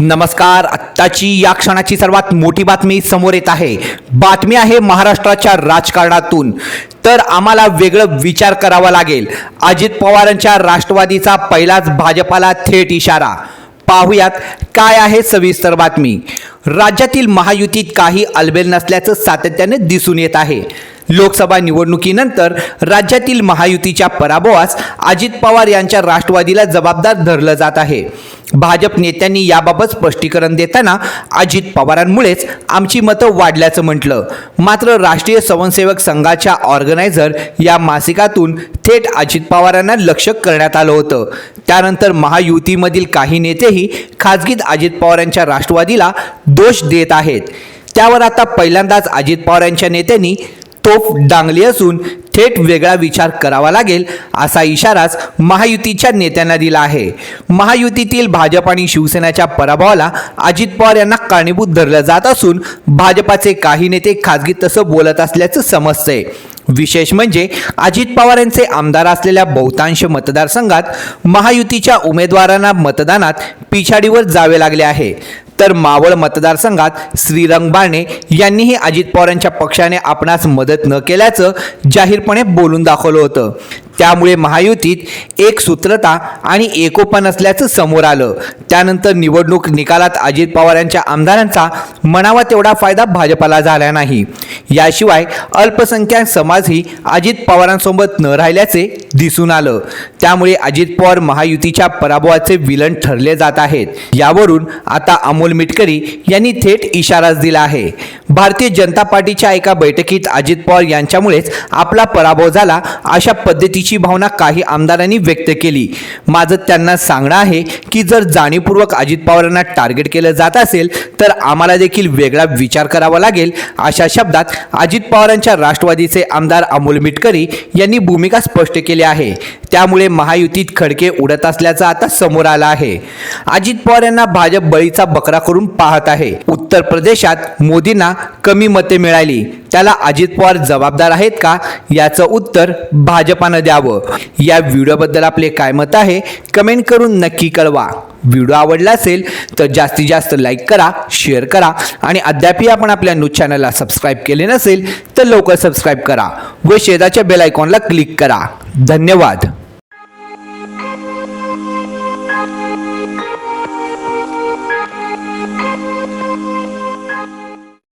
नमस्कार आत्ताची या क्षणाची सर्वात मोठी बातमी समोर येत आहे. बातमी आहे महाराष्ट्राच्या राजकारणातून. तर आम्हाला वेगळं विचार करावा लागेल. अजित पवारांच्या राष्ट्रवादीचा पहिलाच भाजपाला थेट इशारा. पाहुयात काय आहे सविस्तर बातमी. राज्यातील महायुतीत काही अलबेल नसल्याचं सातत्याने दिसून येत आहे. लोकसभा निवडणुकीनंतर राज्यातील महायुतीच्या पराभवास अजित पवार यांच्या राष्ट्रवादीला जबाबदार धरलं जात आहे. भाजप नेत्यांनी याबाबत स्पष्टीकरण देताना अजित पवारांमुळेच आमची मतं वाढल्याचं म्हटलं. मात्र राष्ट्रीय स्वयंसेवक संघाच्या ऑर्गनायझर या मासिकातून थेट अजित पवारांना लक्ष करण्यात आलं होतं. त्यानंतर महायुतीमधील काही नेतेही खाजगीत अजित पवारांच्या राष्ट्रवादीला दोष देत आहेत. त्यावर आता पहिल्यांदाच अजित पवार यांच्या नेत्यांनी तोफ डांगली असून थेट वेगळा विचार करावा लागेल असा इशाराच महायुतीच्या नेत्यांना दिला आहे. महायुतीतील भाजप आणि शिवसेनेच्या पराभवाला अजित पवार यांना कारणीभूत धरलं जात असून भाजपाचे काही नेते खाजगी तसं बोलत असल्याचं समजतंय. विशेष म्हणजे अजित पवार यांचे आमदार असलेल्या बहुतांश मतदारसंघात महायुतीच्या उमेदवारांना मतदानात पिछाडीवर जावे लागले आहे. तर मावळ मतदारसंघात श्रीरंग बारणे यांनीही अजित पवारांच्या पक्षाने आपणास मदत न केल्याचं जाहीरपणे बोलून दाखवलं होतं. त्यामुळे महायुतीत एक सूत्रता आणि एकोपा नसल्याचं समोर आलं. त्यानंतर निवडणूक निकालात अजित पवार यांच्या आमदारांचा म्हणावा तेवढा फायदा भाजपाला झाला नाही. याशिवाय अल्पसंख्याक समाजही अजित पवारांसोबत न राहिल्याचे दिसून आलं. त्यामुळे अजित पवार महायुतीच्या पराभवाचे विलन ठरले जात आहेत. यावरून आता अमोल मिटकरी यांनी थेट इशाराच दिला आहे. भारतीय जनता पार्टीच्या एका बैठकीत अजित पवार यांच्यामुळेच आपला पराभव झाला अशा पद्धतीची भावना काही आमदारांनी व्यक्त केली. माझं त्यांना सांगणं आहे की जर जाणीवपूर्वक अजित पवारांना टार्गेट केलं जात असेल तर आम्हाला देखील वेगळा विचार करावा लागेल अशा शब्दात अजित पवारांच्या राष्ट्रवादीचे आमदार अमोल मिटकरी यांनी भूमिका स्पष्ट केली आहे. त्यामुळे महायुतीत खडके उडत असल्याचं आता समोर आलं आहे. अजित पवार यांना भाजप बळीचा बकरा करून पाहत आहे. उत्तर प्रदेशात मोदींना कमी मते मिळाली. त्याला अजित पवार जबाबदार आहेत का? याचं उत्तर भाजपानं द्यावं. या व्हिडिओबद्दल आपले काय मत आहे? कमेंट करून नक्की कळवा. व्हिडिओ आवडला असेल तर जास्तीत जास्त लाईक करा शेअर करा आणि अद्यापही आपण आपल्या न्यूज चॅनलला सबस्क्राईब केले नसेल तर लवकर सबस्क्राईब करा व शेजारच्या बेल आयकॉनला क्लिक करा. धन्यवाद.